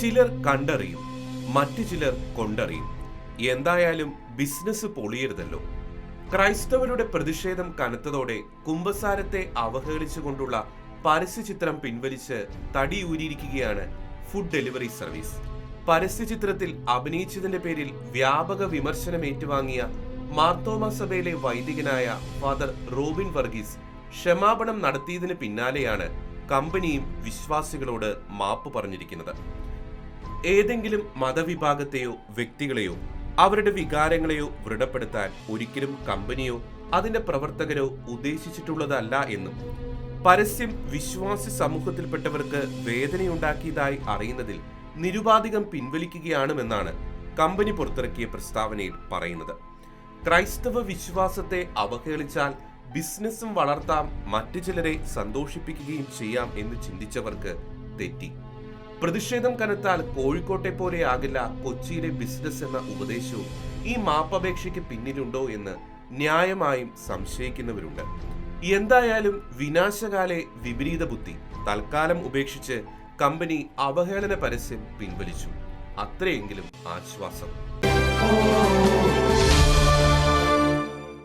ചിലർ കണ്ടറിയും മറ്റു ചിലർ കൊണ്ടറിയും. എന്തായാലും ബിസിനസ് പൊളിയരുതല്ലോ. ക്രൈസ്തവരുടെ പ്രതിഷേധം കനത്തതോടെ കുംഭസാരത്തെ അവഹേളിച്ചുകൊണ്ടുള്ള പരസ്യചിത്രം പിൻവലിച്ച് തടിയൂരിയിരിക്കുകയാണ് ഫുഡ് ഡെലിവറി സർവീസ്. പരസ്യചിത്രത്തിൽ അഭിനയിച്ചതിന്റെ പേരിൽ വ്യാപക വിമർശനം ഏറ്റുവാങ്ങിയ മാർത്തോമ സഭയിലെ വൈദികനായ ഫാദർ റോബിൻ വർഗീസ് ക്ഷമാപണം നടത്തിയതിന് പിന്നാലെയാണ് കമ്പനിയും വിശ്വാസികളോട് മാപ്പ് പറഞ്ഞിരിക്കുന്നത്. ഏതെങ്കിലും മതവിഭാഗത്തെയോ വ്യക്തികളെയോ അവരുടെ വികാരങ്ങളെയോ വൃഢപ്പെടുത്താൻ ഒരിക്കലും കമ്പനിയോ അതിന്റെ പ്രവർത്തകരോ ഉദ്ദേശിച്ചിട്ടുള്ളതല്ല എന്നും പരസ്യം വിശ്വാസി സമൂഹത്തിൽപ്പെട്ടവർക്ക് വേദനയുണ്ടാക്കിയതായി അറിയുന്നതിൽ നിരുപാധികം പിൻവലിക്കുകയാണെന്നാണ് കമ്പനി പുറത്തിറക്കിയ പ്രസ്താവനയിൽ പറയുന്നത്. ക്രൈസ്തവ വിശ്വാസത്തെ അവഹേളിച്ചാൽ ബിസിനസ്സും വളർത്താം മറ്റു ചിലരെ സന്തോഷിപ്പിക്കുകയും ചെയ്യാം എന്ന് ചിന്തിച്ചവർക്ക് തെറ്റി. പ്രതിഷേധം കനത്താൽ കോഴിക്കോട്ടെ പോലെയാകില്ല കൊച്ചിയിലെ ബിസിനസ് എന്ന ഉപദേശവും ഈ മാപ്പപേക്ഷയ്ക്ക് പിന്നിലുണ്ടോ എന്ന് ന്യായമായും സംശയിക്കുന്നവരുണ്ട്. എന്തായാലും വിനാശകാലെ വിപരീത ബുദ്ധി. തൽക്കാലം ഉപേക്ഷിച്ച് കമ്പനി അവഹേളന പരസ്യം പിൻവലിച്ചു. അത്രയെങ്കിലും ആശ്വാസം.